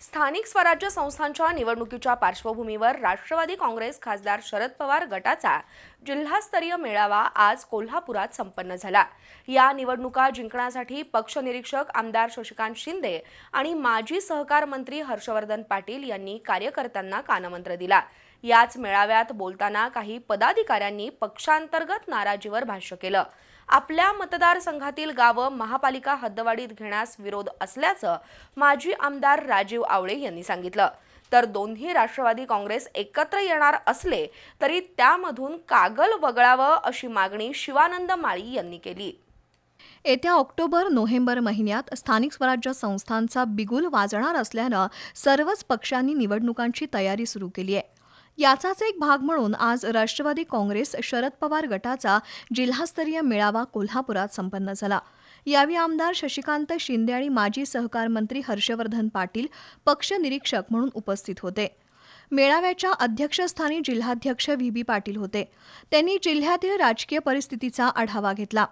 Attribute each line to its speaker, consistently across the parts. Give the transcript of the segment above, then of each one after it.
Speaker 1: स्थानिक स्वराज्य संस्थांच्या निवडणुकीच्या पार्श्वभूमीवर राष्ट्रवादी काँग्रेस खासदार शरद पवार गटाचा जिल्हास्तरीय मेळावा आज कोल्हापुरात संपन्न झाला. या निवडणुका जिंकण्यासाठी पक्षनिरीक्षक आमदार शशिकांत शिंदे आणि माजी सहकार मंत्री हर्षवर्धन पाटील यांनी कार्यकर्त्यांना कानमंत्र दिला. याच मेळाव्यात बोलताना काही पदाधिकाऱ्यांनी पक्षांतर्गत नाराजीवर भाष्य केलं. आपल्या मतदारसंघातील गावं महापालिका हद्दवाढीत घेण्यास विरोध असल्याचं माजी आमदार राजीव आवळे यांनी सांगितलं. तर दोन्ही राष्ट्रवादी काँग्रेस एकत्र येणार असले तरी त्यामधून कागल वगळावं अशी मागणी शिवानंद माळी यांनी केली.
Speaker 2: येत्या ऑक्टोबर नोव्हेंबर महिन्यात स्थानिक स्वराज्य संस्थांचा बिगुल वाजणार असल्यानं सर्वच पक्षांनी निवडणुकांची तयारी सुरू केली आहे. याचाच एक भाग म्हणून आज राष्ट्रवादी काँग्रेस शरद पवार गटाचा जिल्हास्तरीय मेळावा कोल्हापुरात संपन्न झाला. यावेळी आमदार शशिकांत शिंदे आणि माजी सहकार मंत्री हर्षवर्धन पाटील पक्ष निरीक्षक म्हणून उपस्थित होते. मेळाव्याच्या अध्यक्षस्थानी जिल्हाध्यक्ष व्ही. बी. पाटील होते. त्यांनी जिल्ह्यातील राजकीय परिस्थितीचा आढावा घेतला.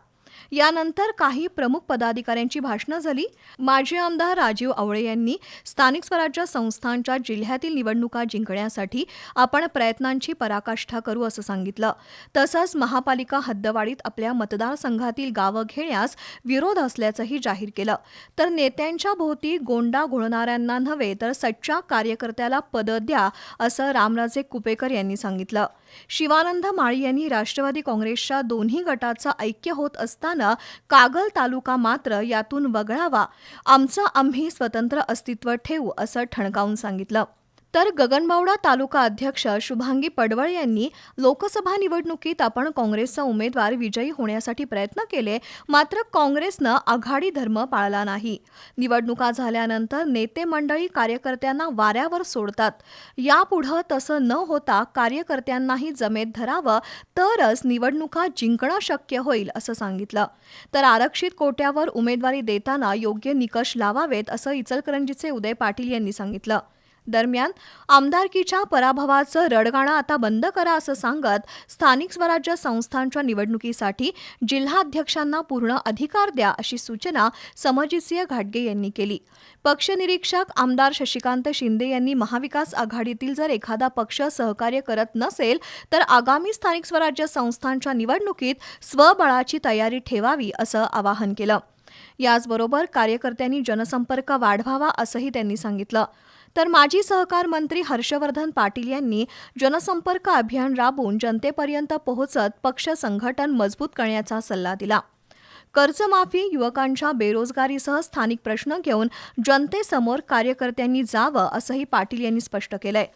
Speaker 2: यानंतर काही प्रमुख पदाधिकाऱ्यांची भाषणं झाली. माजी आमदार राजीव आवळे यांनी स्थानिक स्वराज्य संस्थांच्या जिल्ह्यातील निवडणुका जिंकण्यासाठी आपण प्रयत्नांची पराकाष्ठा करू असं सांगितलं. तसंच महापालिका हद्दवाढीत आपल्या मतदारसंघातील गावं घेण्यास विरोध असल्याचंही जाहीर केलं. तर नेत्यांच्या भोवती गोंडा घोळणाऱ्यांना नव्हे तर सच्च्या कार्यकर्त्याला पदं द्या असं रामराजे कुपेकर यांनी सांगितलं. शिवानंद माळी यांनी राष्ट्रवादी काँग्रेसच्या दोन्ही गटाचं ऐक्य होत असताना कागल तालुका मात्र यातून वगळावा. आमचं आम्ही स्वतंत्र अस्तित्व ठेवू असं ठणकावून सांगितलं. तर गगनबावडा तालुका अध्यक्ष शुभांगी पडवळ यांनी लोकसभा निवडणुकीत आपण काँग्रेसचा उमेदवार विजयी होण्यासाठी प्रयत्न केले मात्र काँग्रेसनं आघाडी धर्म पाळला नाही. निवडणुका झाल्यानंतर नेते मंडळी कार्यकर्त्यांना वाऱ्यावर सोडतात. यापुढं तसं न होता कार्यकर्त्यांनाही जमेत धरावं तरच निवडणुका जिंकणं शक्य होईल असं सांगितलं. तर आरक्षित कोट्यावर उमेदवारी देताना योग्य निकष लावावेत असं इचलकरंजीचे उदय पाटील यांनी सांगितलं. दरम्यान आमदारकीच्या पराभवाचं रडगाणं आता बंद करा असं सांगत स्थानिक स्वराज्य संस्थांच्या निवडणुकीसाठी जिल्हाध्यक्षांना पूर्ण अधिकार द्या अशी सूचना समजितसिंह घाटगे यांनी केली. पक्षनिरीक्षक आमदार शशिकांत शिंदे यांनी महाविकास आघाडीतील जर एखादा पक्ष सहकार्य करत नसेल तर आगामी स्थानिक स्वराज्य संस्थांच्या निवडणुकीत स्वबळाची तयारी ठेवावी असं आवाहन केलं. याचबरोबर कार्यकर्त्यांनी जनसंपर्क वाढवावा असंही त्यांनी सांगितलं. तर माजी सहकार मंत्री हर्षवर्धन पाटील यांनी जनसंपर्क अभियान राबवून जनतेपर्यंत पोहोचत पक्ष संघटन मजबूत करण्याचा सल्ला दिला. कर्जमाफी युवकांच्या बेरोजगारीसह स्थानिक प्रश्न घेऊन जनतेसमोर कार्यकर्त्यांनी जावं असंही पाटील यांनी स्पष्ट केलंय.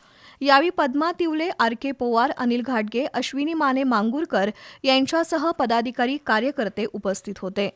Speaker 2: यावेळी पद्मा तिवले आर के पोवार अनिल घाटगे अश्विनी माने मांगूरकर यांच्यासह पदाधिकारी कार्यकर्ते उपस्थित होते.